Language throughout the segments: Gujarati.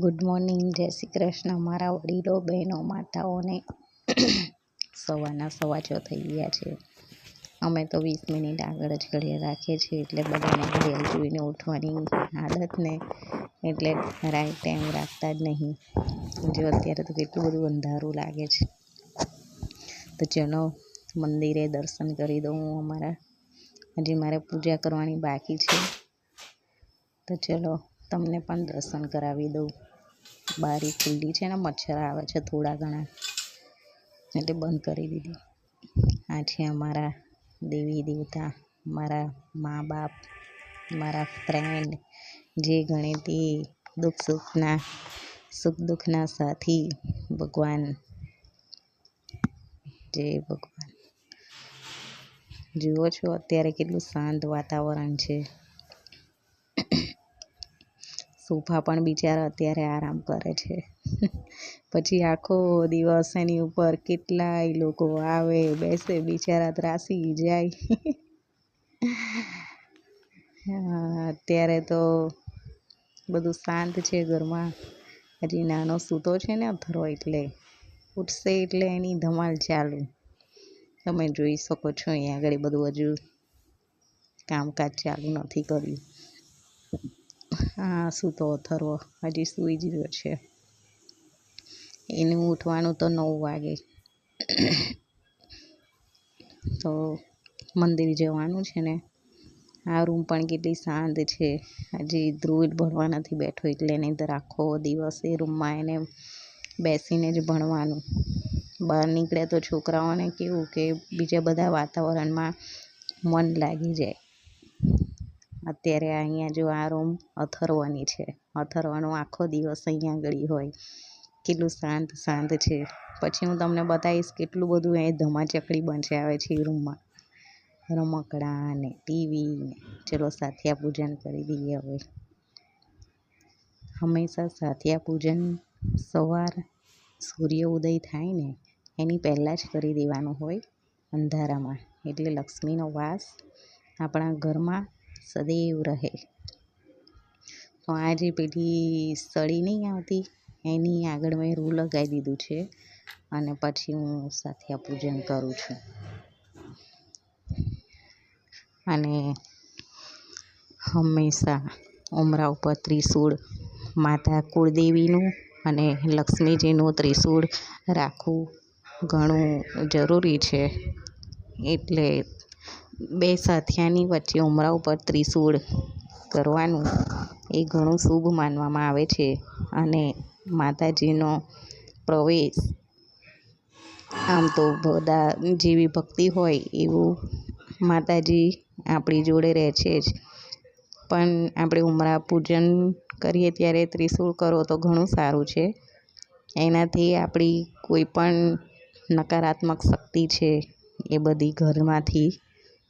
ગુડ મોર્નિંગ જય શ્રી કૃષ્ણ, મારા વડીલો, બહેનો, માતાઓને. સવારના સવા છ થઈ ગયા છે. અમે તો વીસ મિનિટ આગળ જ ઘડિયાળ રાખીએ છીએ, એટલે બધાને ઘડિયાળ જોઈને ઉઠવાની આદત ને એટલે રાઈટ ટાઈમ રાખતા જ નહીં. જો અત્યારે તો કેટલું બધું અંધારું લાગે છે. તો ચલો, મંદિરે દર્શન કરી દઉં અમારા. હજી મારે પૂજા કરવાની બાકી છે. તો ચલો, તમને પણ દર્શન કરાવી દઉં. બારી ખુલ્લી છે ને, મચ્છર આવે છે થોડા ઘણા. એટલે બંધ કરી દીધી. આ છે અમારા દેવી દેવતા, મારા મા બાપ, મારા ફ્રેન્ડ જે ગણે તે દુઃખ સુખના, સુખ દુઃખના સાથી, ભગવાન. જય ભગવાન. જુઓ છો અત્યારે કેટલું શાંત વાતાવરણ છે. સોફા પણ બિચારા અત્યારે આરામ કરે છે. પછી આખો દિવસ એની ઉપર કેટલાય લોકો આવે, બેસે, બિચારા ત્રાસી જાય. અત્યારે તો બધું શાંત છે ઘરમાં. હજી નાનો સૂતો છે ને અથરો એટલે ઉઠશે એટલે એની ધમાલ ચાલુ. તમે જોઈ શકો છો અહીંયા આગળ બધું હજુ કામકાજ ચાલુ નથી કર્યું. હા સૂતો અથર્વ. હજી સૂઈ જ રહ્યો છે. એનું ઉઠવાનું તો નવ વાગે. તો મંદિર જવાનું છે ને. આ રૂમ પણ કેટલી શાંત છે. હજી ધ્રુવ ભણવા નથી બેઠો એટલે એને તો આખો દિવસ એ રૂમમાં એને બેસીને જ ભણવાનું. બહાર નીકળે તો છોકરાઓને કેવું કે બીજા બધા વાતાવરણમાં મન લાગી જાય. અત્યારે અહીંયા જો આ રૂમ અથર્વની છે. અથર્વનો આખો દિવસ અહીંયા આગળ હોય. કેટલું શાંત શાંત છે. પછી હું તમને બતાવીશ કેટલું બધું એ ધમાચકડી આવે છે એ રૂમમાં રમકડા ને ટીવી ને. ચલો સાથિયા પૂજન કરી દઈએ હવે. હંમેશા સાથિયા પૂજન સવાર સૂર્ય ઉદય થાય ને, એની પહેલાં જ કરી દેવાનું હોય અંધારામાં. એટલે લક્ષ્મીનો વાસ આપણા ઘરમાં સદૈવ રહે. તો આ જે પેલી સળી નહીં આવતી, એની આગળ મેં રૂ લગાવી દીધું છે અને પછી હું સાથિયા પૂજન કરું છું. અને હંમેશા ઉમરા ઉપર ત્રિશૂળ, માતા કુળદેવીનું અને લક્ષ્મીજીનું ત્રિશૂળ રાખવું ઘણું જરૂરી છે. એટલે બે સાથિયાની વચ્ચે ઉમરા ઉપર ત્રિશૂળ કરવાનું એ ઘણું શુભ માનવામાં આવે છે અને માતાજીનો પ્રવેશ આમ તો બધા જેવી ભક્તિ હોય એવું માતાજી આપણી જોડે રહે છે જ. પણ આપણે ઉમરા પૂજન કરીએ ત્યારે ત્રિશૂળ કરો તો ઘણું સારું છે. એનાથી આપણી કોઈ પણ નકારાત્મક શક્તિ છે એ બધી ઘરમાંથી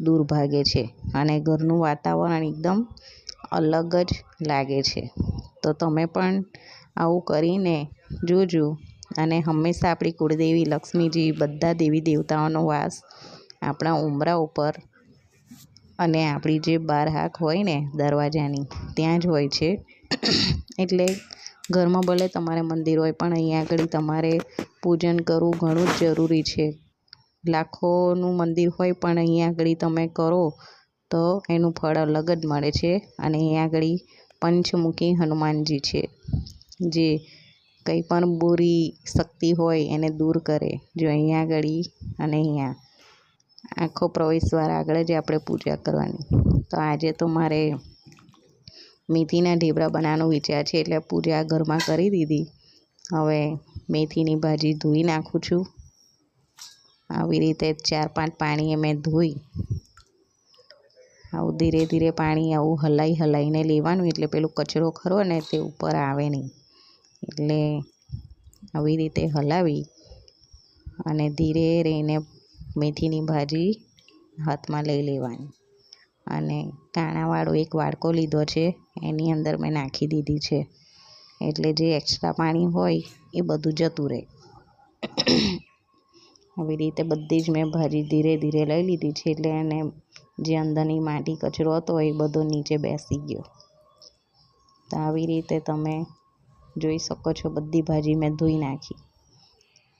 દૂર ભાગે છે અને ઘરનું વાતાવરણ એકદમ અલગ જ લાગે છે. તો તમે પણ આવું કરીને જોજો અને હંમેશા આપણી કુળદેવી, લક્ષ્મીજી, બધા દેવી દેવતાઓનો વાસ આપણા ઉંબરા ઉપર અને આપણી જે બાર હાક હોય ને દરવાજાની, ત્યાં જ હોય છે. એટલે ઘરમાં ભલે તમારે મંદિર હોય પણ અહીંયા આગળ તમારે પૂજન કરવું ઘણું જ જરૂરી છે. લાખોનું મંદિર હોય પણ અહીંયા આગળ તમે કરો તો એનું ફળ અલગ જ મળે છે. અને અહીંયા આગળ પંચમુખી હનુમાનજી છે, જે કંઈ પણ બુરી શક્તિ હોય એને દૂર કરે. જો અહીંયા આગળ અને અહીંયા આખો પ્રવેશદ્વાર આગળ જ આપણે પૂજા કરવાની. તો આજે તો મારે મેથીના ઢેબરા બનાવવાનો વિચાર છે એટલે પૂજા ઘરમાં કરી દીધી. હવે મેથીની ભાજી ધોઈ નાખું છું. આવી રીતે ચાર પાંચ પાણીએ મેં ધોઈ આવું ધીરે ધીરે પાણી આવું હલાઈ હલાઈને લેવાનું એટલે પેલું કચરો ખરો ને તે ઉપર આવે નહીં. એટલે આવી રીતે હલાવી અને ધીરે રહીને મેથીની ભાજી હાથમાં લઈ લેવાની. અને કાણાવાળો એક વાડકો લીધો છે, એની અંદર મેં નાખી દીધી છે. એટલે જે એક્સ્ટ્રા પાણી હોય એ બધું જતું રહે. આવી રીતે બધી જ મેં ભાજી ધીરે ધીરે લઈ લીધી છે એટલે એને જે અંદરની માટી કચરો હતો એ બધો નીચે બેસી ગયો. તો આવી રીતે તમે જોઈ શકો છો બધી ભાજી મેં ધોઈ નાખી.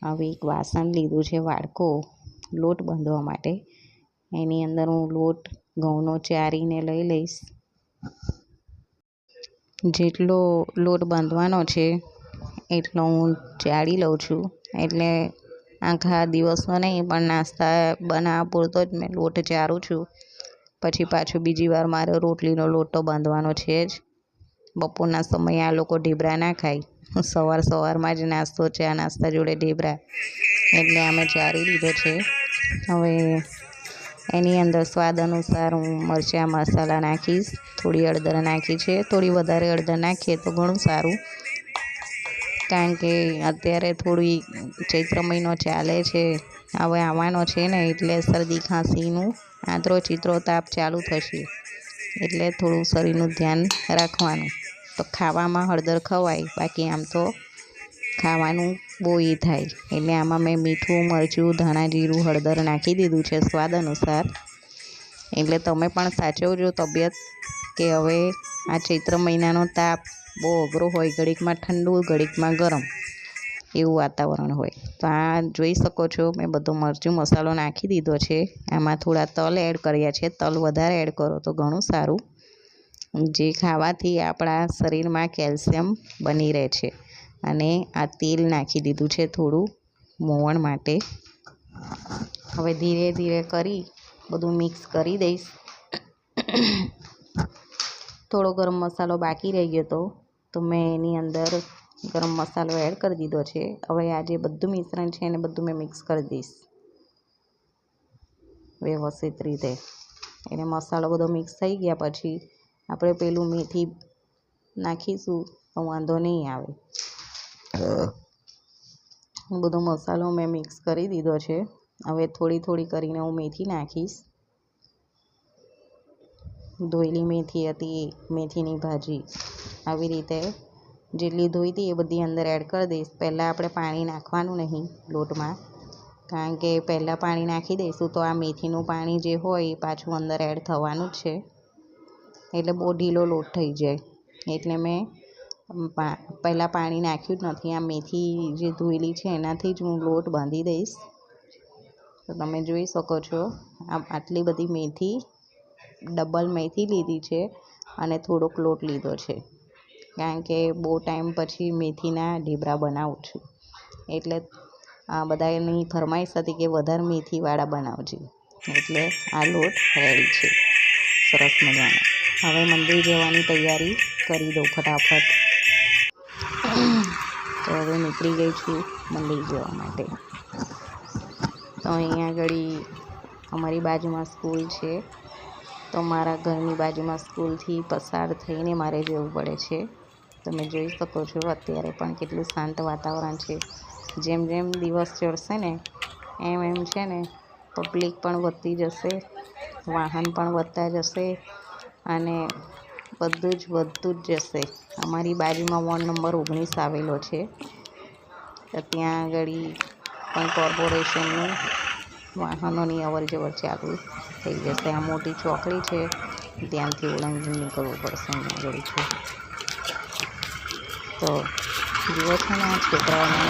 હવે એક વાસણ લીધું છે વાડકો લોટ બાંધવા માટે. એની અંદર હું લોટ ઘઉંનો ચારીને લઈ લઈશ. જેટલો લોટ બાંધવાનો છે એટલો હું ચાળી લઉં છું. એટલે આખા દિવસનો નહીં પણ નાસ્તા બનાવવા પૂરતો જ મેં લોટ ચારું છું. પછી પાછું બીજી વાર મારે રોટલીનો લોટો બાંધવાનો છે જ. બપોરના સમયે આ લોકો ઢેબરા ના ખાય. સવાર સવારમાં જ નાસ્તો ચા નાસ્તા જોડે ઢેબરા. એટલે અમે ચારી લીધો છે. હવે એની અંદર સ્વાદ અનુસાર હું મરચાં, મસાલા નાખીશ. થોડી હળદર નાખી છે. થોડી વધારે હળદર નાખીએ તો ઘણું સારું. કારણ કે અત્યારે થોડી ચૈત્ર મહિનો ચાલે છે. હવે આવવાનો છે ને, એટલે શરદી, ખાંસીનું આંતરો ચિત્રો તાપ ચાલુ થશે. એટલે થોડું શરીરનું ધ્યાન રાખવાનું. તો ખાવામાં હળદર ખવાય, બાકી આમ તો ખાવાનું બહુ એ થાય. એટલે આમાં મેં મીઠું, મરચું, ધાણા, જીરું, હળદર નાખી દીધું છે સ્વાદ અનુસાર. એટલે તમે પણ સાચવજો તબિયત કે હવે આ ચૈત્ર મહિનાનો તાપ બહુ અઘરો હોય, ઘડીકમાં ઠંડુ, ઘડીકમાં ગરમ એવું વાતાવરણ હોય. તો આ જોઈ શકો છો, મેં બધો મરચું મસાલો નાખી દીધો છે. આમાં થોડા તલ એડ કર્યા છે. તલ વધારે એડ કરો તો ઘણું સારું. જે ખાવાથી આપણા શરીરમાં કેલ્શિયમ બની રહે છે. અને આ તેલ નાખી દીધું છે થોડું મોવણ માટે. હવે ધીરે ધીરે કરી, બધું મિક્સ કરી દઈશ. થોડો ગરમ મસાલો બાકી રહી ગયો હતો તો મેં એની અંદર ગરમ મસાલો એડ કરી દીધો છે. હવે આ જે બધું મિશ્રણ છે એને બધું મેં મિક્સ કરી દઈશ. વ્યવસ્થિત રીતે. એને મસાલો બધો મિક્સ થઈ ગયા પછી આપણે પેલું મેથી નાખીશું તો વાંધો નહીં આવે. બધો મસાલો મેં મિક્સ કરી દીધો છે. હવે થોડી થોડી કરીને હું મેથી નાખીશ. ધોયેલી મેથી હતી, મેથીની ભાજી. આવી રીતે જેટલી ધોઈ હતી એ બધી અંદર એડ કરી દઈશ. પહેલાં આપણે પાણી નાખવાનું નહીં લોટમાં. કારણ કે પહેલાં પાણી નાખી દઈશું તો આ મેથીનું પાણી જે હોય એ પાછું અંદર એડ થવાનું જ છે. એટલે બહુ ઢીલો લોટ થઈ જાય. એટલે મેં પહેલાં પાણી નાખ્યું જ નથી. આ મેથી જે ધોયેલી છે એનાથી જ હું લોટ બાંધી દઈશ. તો તમે જોઈ શકો છો આટલી બધી મેથી ડબલ મેથી લીધી છે અને થોડોક લોટ લીધો છે. કારણ કે બહુ ટાઈમ પછી મેથીના ઢેબરા બનાવું છું. એટલે આ બધાની ફરમાઈશ હતી કે વધારે મેથીવાળા બનાવજે. એટલે આ લોટ રેડી છે. સરસ મજાનો. હવે મંદિર જવાની તૈયારી કરી દઉં ફટાફટ. તો હવે નીકળી ગઈ છું મંદિર જવા માટે. તો અહીંયા આગળ અમારી બાજુમાં સ્કૂલ છે. તો મારા ઘરની બાજુમાં સ્કૂલથી પસાર થઈને મારે જવું પડે છે. તમે જોઈ શકો છો અત્યારે પણ કેટલું શાંત વાતાવરણ છે. જેમ જેમ દિવસ ચડશે ને, એમ એમ છે ને, પબ્લિક પણ વધતી જશે, વાહન પણ વધતા જશે અને બધું જ વધતું જ જશે. અમારી બાજુમાં વોર્ડ નંબર ઓગણીસ આવેલો છે. ત્યાં આગળ પણ કોર્પોરેશનનું વાહનોની અવર જવર ચાલુ થઈ જશે આ મોટી ચોકડી છે. ત્યાંથી ઉલ્લંઘન નીકળવું પડશે અહીંયા આગળ છે. તો જુઓ છો ને છોકરાઓને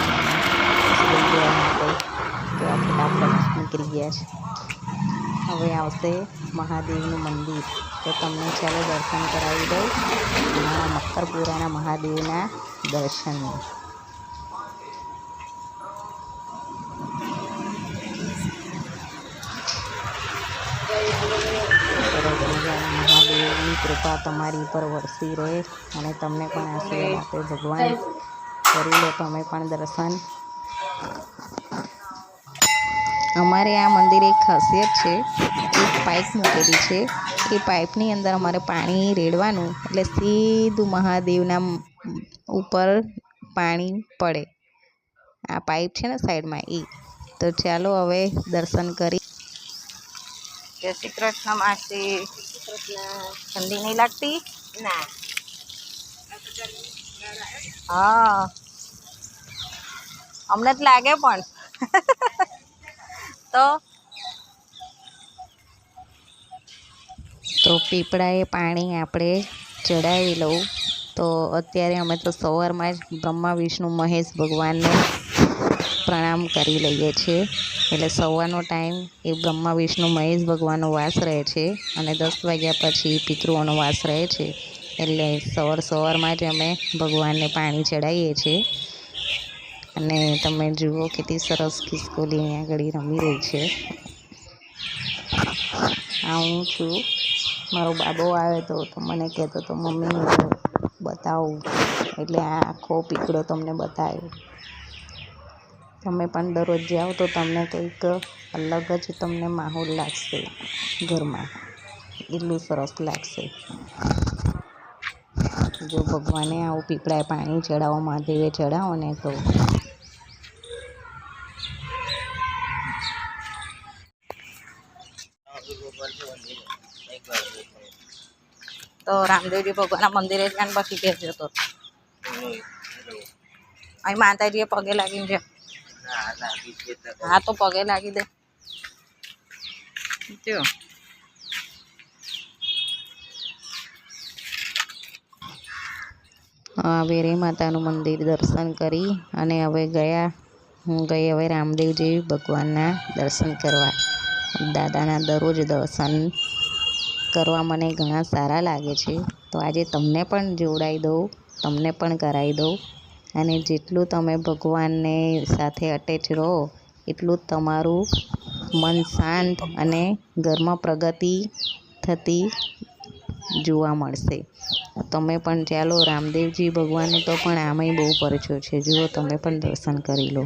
તો નીકળી ગયા છે. હવે આવશે મહાદેવનું મંદિર. તો તમને ચાલો દર્શન કરાવી દઉં. મકરપુરાના મહાદેવના દર્શન. કૃપા તમારી પર વરસી રહે અને તમને પણ આશીર્વાદ આપે. ભગવાન કરી લો તમે પણ દર્શન. અમારે આ મંદિર એક ખાસિયત છે, એક પાઇપ મૂકેલી છે. એ પાઇપની અંદર અમારે પાણી રેડવાનું, એટલે સીધું મહાદેવના ઉપર પાણી પડે. આ પાઇપ છે ને સાઈડમાં એ તો ચાલો હવે દર્શન કરી જય શ્રી કૃષ્ણ માસી. ઠંડી નહીં લાગતી? ના. હા. અમને જ લાગે પણ. તો? તો પીપળાએ પાણી આપણે ચડાવી લઉં. તો અત્યારે અમે તો સવારમાં જ બ્રહ્મા વિષ્ણુ મહેશ ભગવાનને પ્રણામ કરી લઈએ છીએ. એટલે સવારનો ટાઈમ એ બ્રહ્મા, વિષ્ણુ, મહેશ ભગવાનનો વાસ રહે છે અને દસ વાગ્યા પછી પિતૃઓનો વાસ રહે છે. એટલે સવાર સવારમાં જ અમે ભગવાનને પાણી ચડાવીએ છીએ. અને તમે જુઓ કેટલી સરસ ખિસકોલી અહીંયા આગળ રમી રહી છે. આ હું છું. મારો બાબો આવે તો તો મને કહેતો તો, મમ્મી બતાવું. એટલે આ આખો પીકડો તમને બતાવ્યો. તમે પણ દરરોજ જાઓ તો તમને કંઈક અલગ જ તમને માહોલ લાગશે ઘરમાં. એટલું સરસ લાગશે. જો ભગવાને આવું પીપળાએ પાણી ચડાવો મહાદેવે ચડાવો ને તો. તો રામદેવજી ભગવાનના મંદિરે જ પછી ઘેર જતો. અહીં માતાજીએ પગે લાગીને છે હા તો પગે લાગી દે. જો. વેરી માતાનું મંદિર દર્શન કરી અને હવે ગયા. હું ગઈ હવે રામદેવજી ભગવાનના દર્શન કરવા. દાદાના દરરોજ દર્શન કરવા મને ઘણા સારા લાગે છે. તો આજે તમને પણ જોડાઈ દઉં તમને પણ કરાવી દઉં. અને જેટલું તમે ભગવાનને સાથે અટેચ રહો, એટલું તમારું મન શાંત અને ઘરમાં પ્રગતિ થતી જોવા મળશે. તમે પણ ચાલો, રામદેવજી ભગવાનનું તો પણ આમાંય બહુ પરચો છે. જુઓ, તમે પણ દર્શન કરી લો.